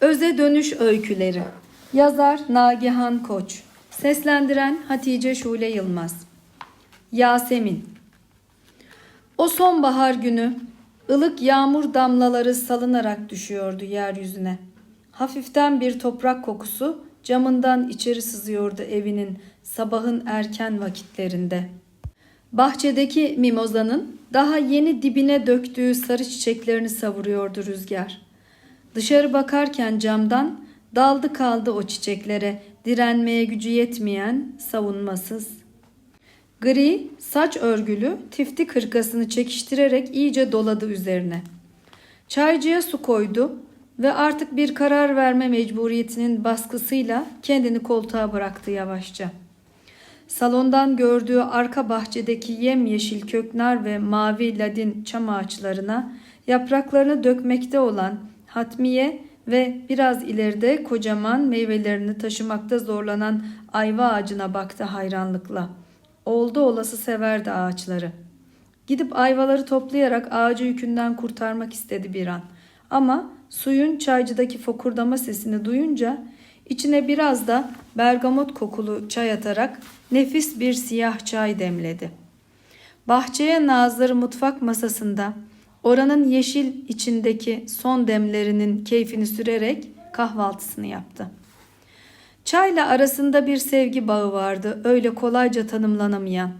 Öze Dönüş Öyküleri Yazar Nagihan Koç Seslendiren Hatice Şule Yılmaz Yasemin O sonbahar günü ılık yağmur damlaları salınarak düşüyordu yeryüzüne. Hafiften bir toprak kokusu camından içeri sızıyordu evinin sabahın erken vakitlerinde. Bahçedeki mimozanın daha yeni dibine döktüğü sarı çiçeklerini savuruyordu rüzgar. Dışarı bakarken camdan daldı kaldı o çiçeklere direnmeye gücü yetmeyen savunmasız. Gri, saç örgülü, tifti kırkasını çekiştirerek iyice doladı üzerine. Çaycıya su koydu ve artık bir karar verme mecburiyetinin baskısıyla kendini koltuğa bıraktı yavaşça. Salondan gördüğü arka bahçedeki yemyeşil köknar ve mavi ladin çam ağaçlarına yapraklarını dökmekte olan hatmiye ve biraz ileride kocaman meyvelerini taşımakta zorlanan ayva ağacına baktı hayranlıkla. Oldu olası severdi ağaçları. Gidip ayvaları toplayarak ağacı yükünden kurtarmak istedi bir an. Ama suyun çaycıdaki fokurdama sesini duyunca içine biraz da bergamot kokulu çay atarak nefis bir siyah çay demledi. Bahçeye nazları mutfak masasında oranın yeşil içindeki son demlerinin keyfini sürerek kahvaltısını yaptı. Çayla arasında bir sevgi bağı vardı, öyle kolayca tanımlanamayan.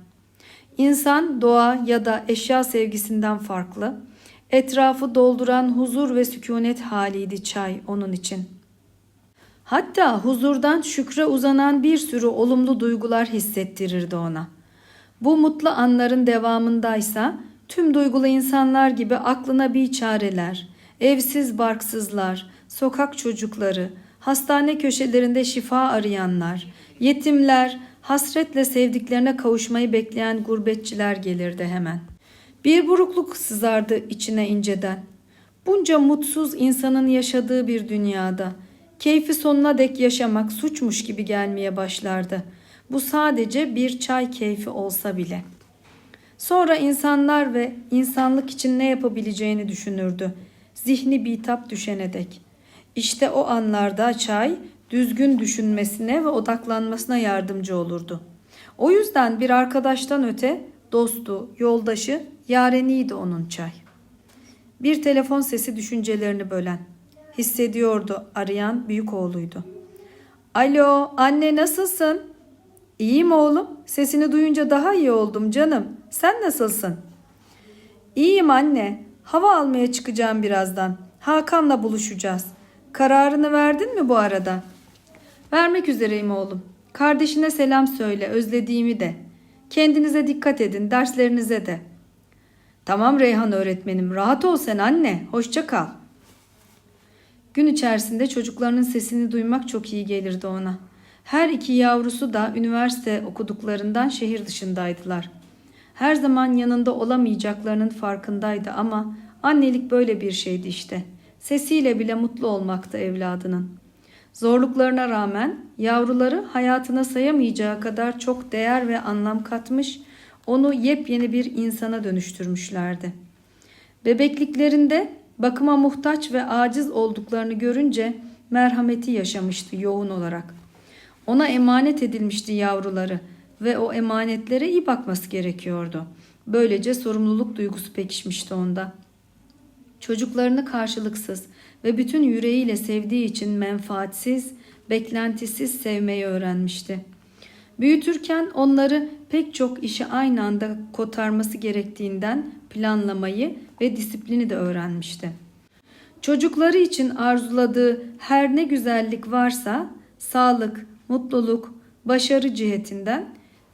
İnsan doğa ya da eşya sevgisinden farklı, etrafı dolduran huzur ve sükunet haliydi çay onun için. Hatta huzurdan şükre uzanan bir sürü olumlu duygular hissettirirdi ona. Bu mutlu anların devamındaysa tüm duygulu insanlar gibi aklına bir çareler, evsiz barksızlar, sokak çocukları, hastane köşelerinde şifa arayanlar, yetimler, hasretle sevdiklerine kavuşmayı bekleyen gurbetçiler gelirdi hemen. Bir burukluk sızardı içine inceden. Bunca mutsuz insanın yaşadığı bir dünyada keyfi sonuna dek yaşamak suçmuş gibi gelmeye başlardı. Bu sadece bir çay keyfi olsa bile. Sonra insanlar ve insanlık için ne yapabileceğini düşünürdü. Zihni bitap düşene dek. İşte o anlarda çay düzgün düşünmesine ve odaklanmasına yardımcı olurdu. O yüzden bir arkadaştan öte dostu, yoldaşı, yareniydi onun çay. Bir telefon sesi düşüncelerini bölen. Hissediyordu arayan büyük oğluydu. Alo anne nasılsın? İyiyim oğlum. Sesini duyunca daha iyi oldum canım. Sen nasılsın? İyiyim anne. Hava almaya çıkacağım birazdan. Hakan'la buluşacağız. Kararını verdin mi bu arada? Vermek üzereyim oğlum. Kardeşine selam söyle, özlediğimi de. Kendinize dikkat edin, derslerinize de. Tamam Reyhan öğretmenim, rahat ol sen anne. Hoşça kal. Gün içerisinde çocuklarının sesini duymak çok iyi gelirdi ona. Her iki yavrusu da üniversite okuduklarından şehir dışındaydılar. Her zaman yanında olamayacaklarının farkındaydı ama annelik böyle bir şeydi işte. Sesiyle bile mutlu olmakta evladının. Zorluklarına rağmen yavruları hayatına sayamayacağı kadar çok değer ve anlam katmış, onu yepyeni bir insana dönüştürmüşlerdi. Bebekliklerinde bakıma muhtaç ve aciz olduklarını görünce merhameti yaşamıştı yoğun olarak. Ona emanet edilmişti yavruları ve o emanetlere iyi bakması gerekiyordu. Böylece sorumluluk duygusu pekişmişti onda. Çocuklarını karşılıksız ve bütün yüreğiyle sevdiği için menfaatsiz, beklentisiz sevmeyi öğrenmişti. Büyütürken onları pek çok işi aynı anda kotarması gerektiğinden planlamayı ve disiplini de öğrenmişti. Çocukları için arzuladığı her ne güzellik varsa sağlık, mutluluk, başarı cihetinden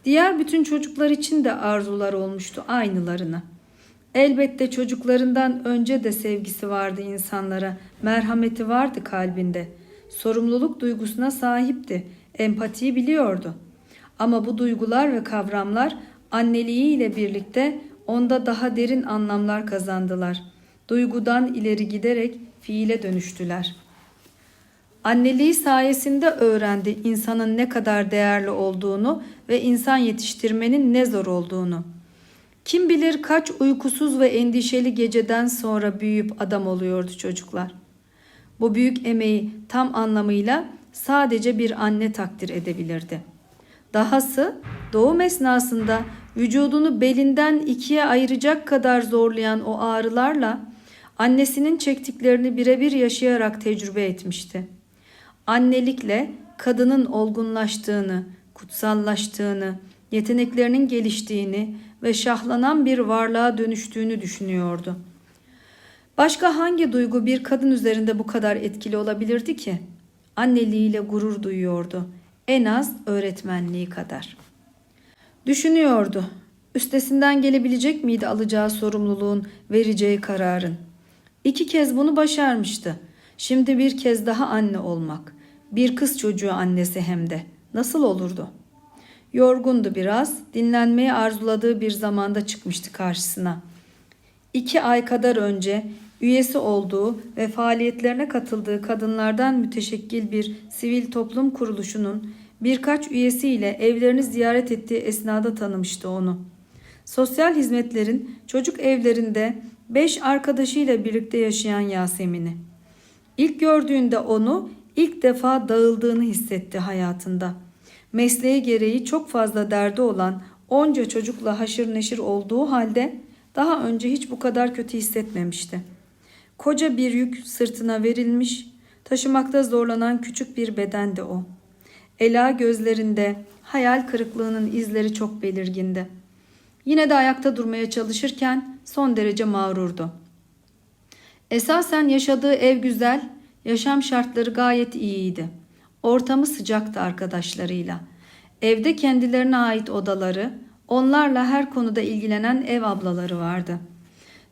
diğer bütün çocuklar için de arzular olmuştu aynılarını. Elbette çocuklarından önce de sevgisi vardı insanlara, merhameti vardı kalbinde. Sorumluluk duygusuna sahipti, empatiyi biliyordu. Ama bu duygular ve kavramlar anneliğiyle birlikte onda daha derin anlamlar kazandılar. Duygudan ileri giderek fiile dönüştüler. Anneliği sayesinde öğrendi insanın ne kadar değerli olduğunu ve insan yetiştirmenin ne zor olduğunu. Kim bilir kaç uykusuz ve endişeli geceden sonra büyüyüp adam oluyordu çocuklar. Bu büyük emeği tam anlamıyla sadece bir anne takdir edebilirdi. Dahası doğum esnasında vücudunu belinden ikiye ayıracak kadar zorlayan o ağrılarla annesinin çektiklerini birebir yaşayarak tecrübe etmişti. Annelikle kadının olgunlaştığını, kutsallaştığını, yeteneklerinin geliştiğini ve şahlanan bir varlığa dönüştüğünü düşünüyordu. Başka hangi duygu bir kadın üzerinde bu kadar etkili olabilirdi ki? Anneliğiyle gurur duyuyordu. En az öğretmenliği kadar. Düşünüyordu. Üstesinden gelebilecek miydi alacağı sorumluluğun, vereceği kararın? İki kez bunu başarmıştı. Şimdi bir kez daha anne olmak. Bir kız çocuğu annesi hem de. Nasıl olurdu? Yorgundu biraz. Dinlenmeyi arzuladığı bir zamanda çıkmıştı karşısına. İki ay kadar önce üyesi olduğu ve faaliyetlerine katıldığı kadınlardan müteşekkil bir sivil toplum kuruluşunun birkaç üyesiyle evlerini ziyaret ettiği esnada tanımıştı onu. Sosyal hizmetlerin çocuk evlerinde beş arkadaşıyla birlikte yaşayan Yasemin'i. İlk gördüğünde onu ilk defa dağıldığını hissetti hayatında. Mesleği gereği çok fazla derdi olan onca çocukla haşır neşir olduğu halde daha önce hiç bu kadar kötü hissetmemişti. Koca bir yük sırtına verilmiş, taşımakta zorlanan küçük bir bedendi o. Ela gözlerinde hayal kırıklığının izleri çok belirgindi. Yine de ayakta durmaya çalışırken son derece mağrurdu. Esasen yaşadığı ev güzel, yaşam şartları gayet iyiydi. Ortamı sıcaktı arkadaşlarıyla. Evde kendilerine ait odaları, onlarla her konuda ilgilenen ev ablaları vardı.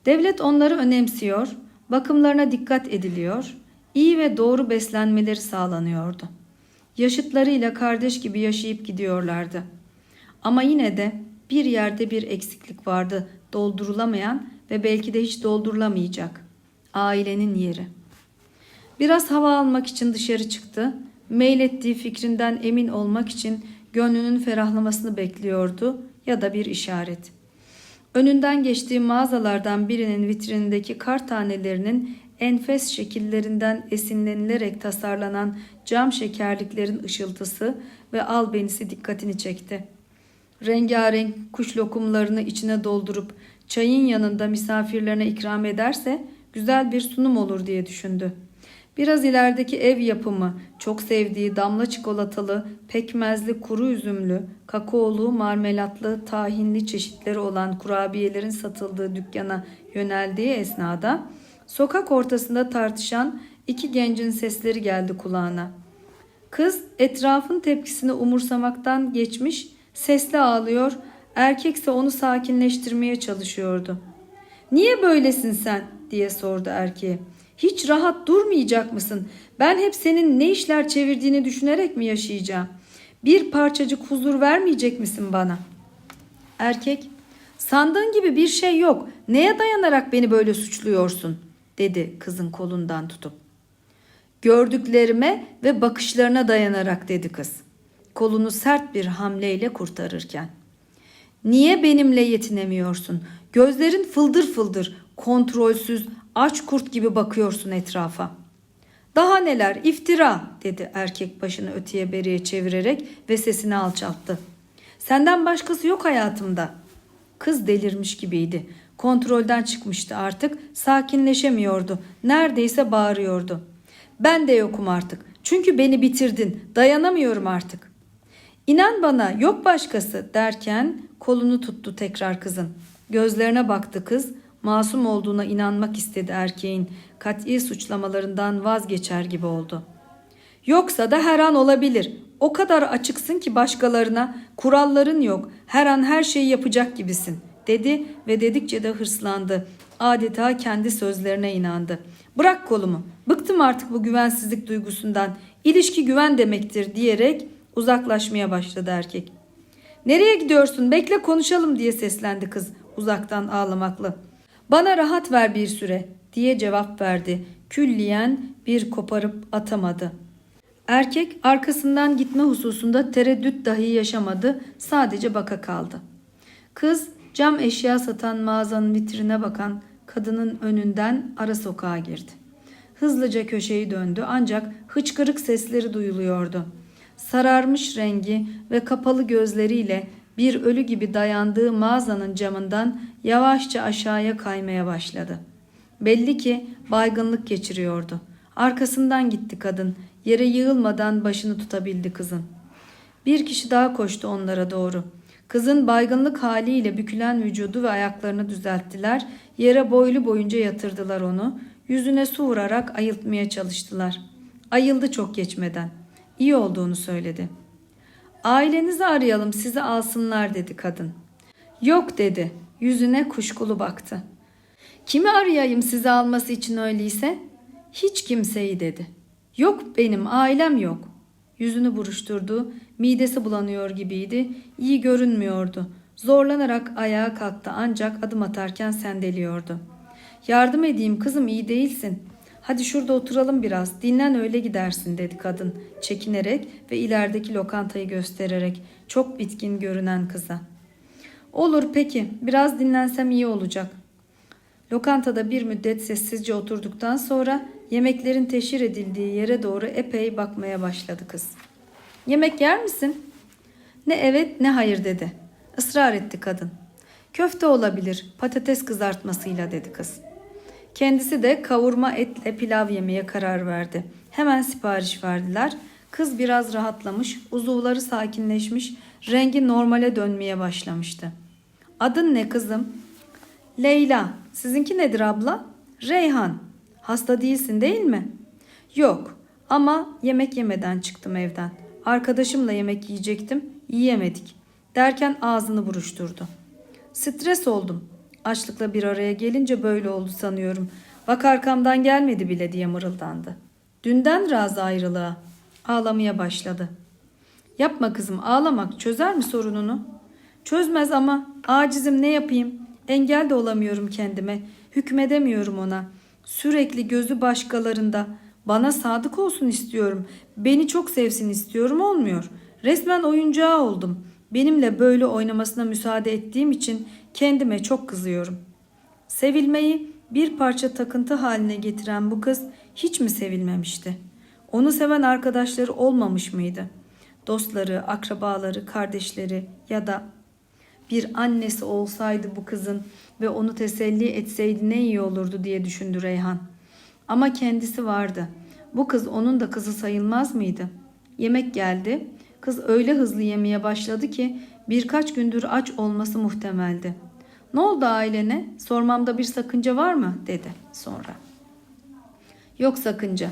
Devlet onları önemsiyor, bakımlarına dikkat ediliyor, iyi ve doğru beslenmeleri sağlanıyordu. Yaşıtlarıyla kardeş gibi yaşayıp gidiyorlardı. Ama yine de bir yerde bir eksiklik vardı doldurulamayan ve belki de hiç doldurulamayacak. Ailenin yeri. Biraz hava almak için dışarı çıktı. Meylettiği fikrinden emin olmak için gönlünün ferahlamasını bekliyordu ya da bir işaret. Önünden geçtiği mağazalardan birinin vitrinindeki kar tanelerinin enfes şekillerinden esinlenilerek tasarlanan cam şekerliklerin ışıltısı ve albenisi dikkatini çekti. Rengarenk kuş lokumlarını içine doldurup çayın yanında misafirlerine ikram ederse güzel bir sunum olur diye düşündü. Biraz ilerideki ev yapımı, çok sevdiği damla çikolatalı, pekmezli, kuru üzümlü, kakaolu, marmelatlı, tahinli çeşitleri olan kurabiyelerin satıldığı dükkana yöneldiği esnada sokak ortasında tartışan iki gencin sesleri geldi kulağına. Kız etrafın tepkisini umursamaktan geçmiş, sesli ağlıyor, erkekse onu sakinleştirmeye çalışıyordu. ''Niye böylesin sen?'' Diye sordu erkeğe. Hiç rahat durmayacak mısın? Ben hep senin ne işler çevirdiğini düşünerek mi yaşayacağım? Bir parçacık huzur vermeyecek misin bana? Erkek, sandığın gibi bir şey yok. Neye dayanarak beni böyle suçluyorsun? dedi kızın kolundan tutup. Gördüklerime ve bakışlarına dayanarak dedi kız. Kolunu sert bir hamleyle kurtarırken. Niye benimle yetinemiyorsun? Gözlerin fıldır fıldır, kontrolsüz, aç kurt gibi bakıyorsun etrafa. Daha neler iftira dedi erkek başını öteye beriye çevirerek ve sesini alçalttı. Senden başkası yok hayatımda. Kız delirmiş gibiydi. Kontrolden çıkmıştı artık. Sakinleşemiyordu. Neredeyse bağırıyordu. Ben de yokum artık. Çünkü beni bitirdin. Dayanamıyorum artık. İnan bana yok başkası derken kolunu tuttu tekrar kızın. Gözlerine baktı kız. Masum olduğuna inanmak istedi erkeğin. Kat'i suçlamalarından vazgeçer gibi oldu. Yoksa da her an olabilir. O kadar açıksın ki başkalarına kuralların yok. Her an her şeyi yapacak gibisin dedi ve dedikçe de hırslandı. Adeta kendi sözlerine inandı. Bırak kolumu. Bıktım artık bu güvensizlik duygusundan. İlişki güven demektir diyerek uzaklaşmaya başladı erkek. Nereye gidiyorsun? Bekle konuşalım diye seslendi kız uzaktan ağlamaklı. Bana rahat ver bir süre diye cevap verdi. Külliyen bir koparıp atamadı. Erkek arkasından gitme hususunda tereddüt dahi yaşamadı. Sadece baka kaldı. Kız cam eşya satan mağazanın vitrine bakan kadının önünden ara sokağa girdi. hızlıca köşeyi döndü ancak hıçkırık sesleri duyuluyordu. Sararmış rengi ve kapalı gözleriyle bir ölü gibi dayandığı mağazanın camından yavaşça aşağıya kaymaya başladı. Belli ki baygınlık geçiriyordu. Arkasından gitti kadın. Yere yığılmadan başını tutabildi kızın. Bir kişi daha koştu onlara doğru. Kızın baygınlık haliyle bükülen vücudu ve ayaklarını düzelttiler. Yere boylu boyunca yatırdılar onu. Yüzüne su vurarak ayıltmaya çalıştılar. Ayıldı çok geçmeden. İyi olduğunu söyledi. Ailenizi arayalım sizi alsınlar dedi kadın. Yok dedi. Yüzüne kuşkulu baktı. Kimi arayayım sizi alması için öyleyse? Hiç kimseyi dedi. Yok benim ailem yok. Yüzünü buruşturdu. Midesi bulanıyor gibiydi. İyi görünmüyordu. Zorlanarak ayağa kalktı ancak adım atarken sendeliyordu. Yardım edeyim kızım iyi değilsin. Hadi şurada oturalım biraz. Dinlen öyle gidersin dedi kadın çekinerek ve ilerideki lokantayı göstererek çok bitkin görünen kıza. Olur peki biraz dinlensem iyi olacak. Lokantada bir müddet sessizce oturduktan sonra yemeklerin teşhir edildiği yere doğru epey bakmaya başladı kız. Yemek yer misin? Ne evet ne hayır dedi. Israr etti kadın. Köfte olabilir patates kızartmasıyla dedi kız. Kendisi de kavurma etle pilav yemeye karar verdi. Hemen sipariş verdiler. Kız biraz rahatlamış, uzuvları sakinleşmiş, rengi normale dönmeye başlamıştı. Adın ne kızım? Leyla. Sizinki nedir abla? Reyhan. Hasta değilsin değil mi? Yok ama yemek yemeden çıktım evden. Arkadaşımla yemek yiyecektim, yiyemedik. Derken ağzını buruşturdu. Stres oldum. Açlıkla bir araya gelince böyle oldu sanıyorum. Bak arkamdan gelmedi bile diye mırıldandı. Dünden razı ayrılığa. Ağlamaya başladı. Yapma kızım ağlamak çözer mi sorununu? Çözmez ama acizim ne yapayım? Engel de olamıyorum kendime. Hükmedemiyorum ona. Sürekli gözü başkalarında. Bana sadık olsun istiyorum. Beni çok sevsin istiyorum olmuyor. Resmen oyuncağı oldum. Benimle böyle oynamasına müsaade ettiğim için kendime çok kızıyorum. Sevilmeyi bir parça takıntı haline getiren bu kız hiç mi sevilmemişti? Onu seven arkadaşları olmamış mıydı? Dostları, akrabaları, kardeşleri ya da bir annesi olsaydı bu kızın ve onu teselli etseydi ne iyi olurdu diye düşündü Reyhan. Ama kendisi vardı. Bu kız onun da kızı sayılmaz mıydı? Yemek geldi. Kız öyle hızlı yemeye başladı ki birkaç gündür aç olması muhtemeldi. Ne oldu ailene? Sormamda bir sakınca var mı? dedi sonra. Yok sakınca.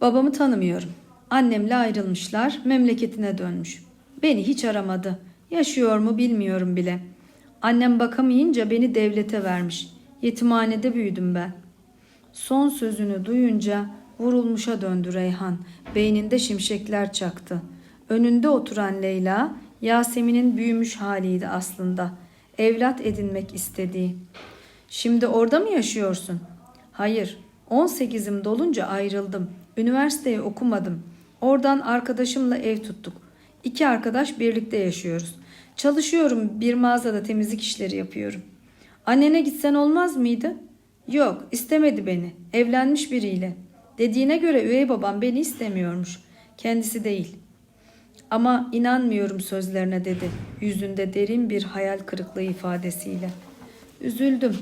Babamı tanımıyorum. Annemle ayrılmışlar, memleketine dönmüş. Beni hiç aramadı. Yaşıyor mu bilmiyorum bile. Annem bakamayınca beni devlete vermiş. Yetimhanede büyüdüm ben. Son sözünü duyunca vurulmuşa döndü Reyhan. Beyninde şimşekler çaktı. Önünde oturan Leyla, Yasemin'in büyümüş haliydi aslında. Evlat edinmek istediği. Şimdi orada mı yaşıyorsun? Hayır, 18'im dolunca ayrıldım. Üniversiteyi okumadım. Oradan arkadaşımla ev tuttuk. İki arkadaş birlikte yaşıyoruz. Çalışıyorum, bir mağazada temizlik işleri yapıyorum. Annene gitsen olmaz mıydı? Yok, istemedi beni. Evlenmiş biriyle. Dediğine göre üvey babam beni istemiyormuş. Kendisi değil. Ama inanmıyorum sözlerine dedi. Yüzünde derin bir hayal kırıklığı ifadesiyle. Üzüldüm.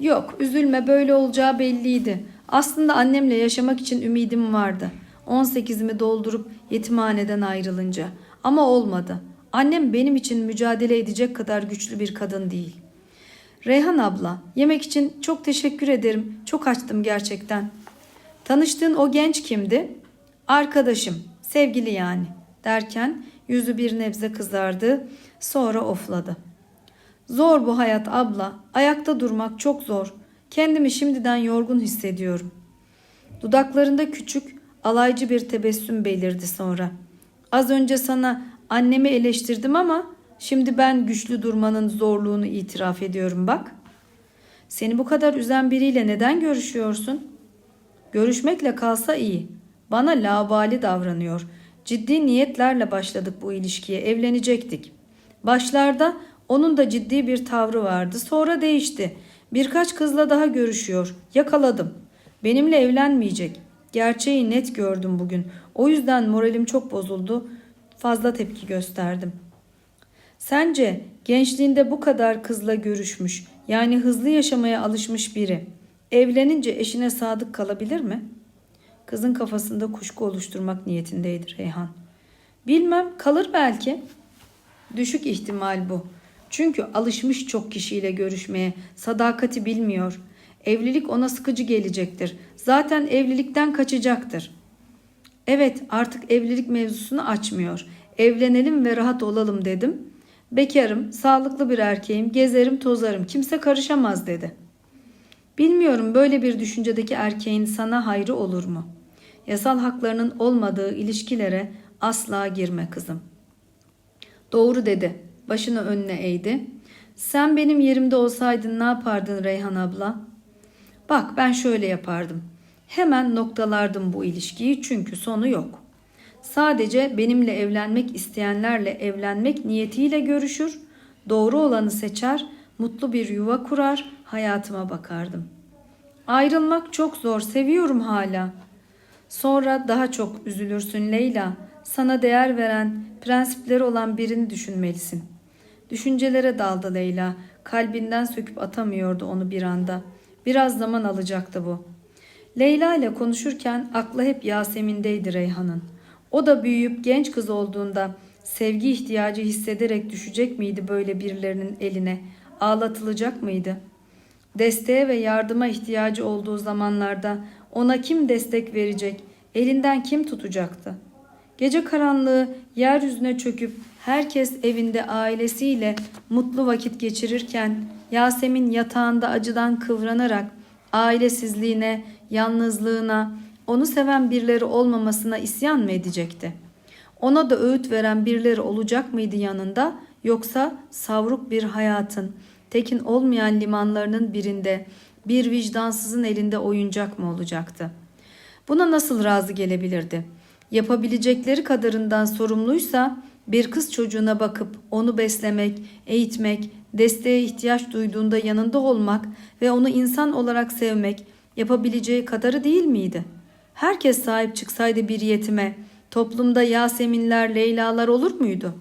Yok, üzülme böyle olacağı belliydi. Aslında annemle yaşamak için ümidim vardı. 18'imi doldurup yetimhaneden ayrılınca. Ama olmadı. Annem benim için mücadele edecek kadar güçlü bir kadın değil. Reyhan abla, yemek için çok teşekkür ederim. Çok açtım gerçekten. Tanıştığın o genç kimdi? Arkadaşım, sevgili yani. Derken yüzü bir nebze kızardı, sonra ofladı. Zor bu hayat abla. Ayakta durmak çok zor. Kendimi şimdiden yorgun hissediyorum. Dudaklarında küçük, alaycı bir tebessüm belirdi sonra. Az önce sana annemi eleştirdim ama şimdi ben güçlü durmanın zorluğunu itiraf ediyorum bak. Seni bu kadar üzen biriyle neden görüşüyorsun? Görüşmekle kalsa iyi. Bana labali davranıyor. Ciddi niyetlerle başladık bu ilişkiye, evlenecektik. Başlarda onun da ciddi bir tavrı vardı. Sonra değişti. Birkaç kızla daha görüşüyor. Yakaladım. Benimle evlenmeyecek. Gerçeği net gördüm bugün. O yüzden moralim çok bozuldu. Fazla tepki gösterdim. Sence gençliğinde bu kadar kızla görüşmüş, yani hızlı yaşamaya alışmış biri evlenince eşine sadık kalabilir mi? Kızın kafasında kuşku oluşturmak niyetindeydi Reyhan. Bilmem kalır belki. Düşük ihtimal bu. Çünkü alışmış çok kişiyle görüşmeye, sadakati bilmiyor. Evlilik ona sıkıcı gelecektir. Zaten evlilikten kaçacaktır. Evet, artık evlilik mevzusunu açmıyor. Evlenelim ve rahat olalım dedim. Bekarım, sağlıklı bir erkeğim, gezerim, tozarım. Kimse karışamaz dedi. Bilmiyorum böyle bir düşüncedeki erkeğin sana hayrı olur mu? Yasal haklarının olmadığı ilişkilere asla girme kızım. Doğru dedi. Başını önüne eğdi. Sen benim yerimde olsaydın ne yapardın Reyhan abla? Bak ben şöyle yapardım. Hemen noktalardım bu ilişkiyi çünkü sonu yok. Sadece benimle evlenmek isteyenlerle evlenmek niyetiyle görüşür, doğru olanı seçer, mutlu bir yuva kurar, hayatıma bakardım. Ayrılmak çok zor, seviyorum hala. Sonra daha çok üzülürsün Leyla. Sana değer veren, prensipleri olan birini düşünmelisin. Düşüncelere daldı Leyla. Kalbinden söküp atamıyordu onu bir anda. Biraz zaman alacaktı bu. Leyla ile konuşurken aklı hep Yasemin'deydi Reyhan'ın. O da büyüyüp genç kız olduğunda sevgi ihtiyacı hissederek düşecek miydi böyle birilerinin eline? Ağlatılacak mıydı? Desteğe ve yardıma ihtiyacı olduğu zamanlarda ona kim destek verecek, elinden kim tutacaktı? Gece karanlığı yeryüzüne çöküp herkes evinde ailesiyle mutlu vakit geçirirken Yasemin yatağında acıdan kıvranarak ailesizliğine, yalnızlığına, onu seven birileri olmamasına isyan mı edecekti? Ona da öğüt veren birileri olacak mıydı yanında yoksa savruk bir hayatın, tekin olmayan limanlarının birinde bir vicdansızın elinde oyuncak mı olacaktı? Buna nasıl razı gelebilirdi? Yapabilecekleri kadarından sorumluysa bir kız çocuğuna bakıp onu beslemek, eğitmek, desteğe ihtiyaç duyduğunda yanında olmak ve onu insan olarak sevmek yapabileceği kadarı değil miydi? Herkes sahip çıksaydı bir yetime, toplumda Yaseminler, Leylalar olur muydu?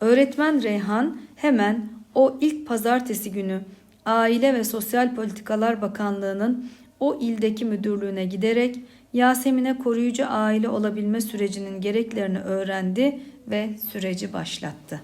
Öğretmen Reyhan hemen o ilk pazartesi günü Aile ve Sosyal Politikalar Bakanlığı'nın o ildeki müdürlüğüne giderek Yasemin'e koruyucu aile olabilme sürecinin gereklerini öğrendi ve süreci başlattı.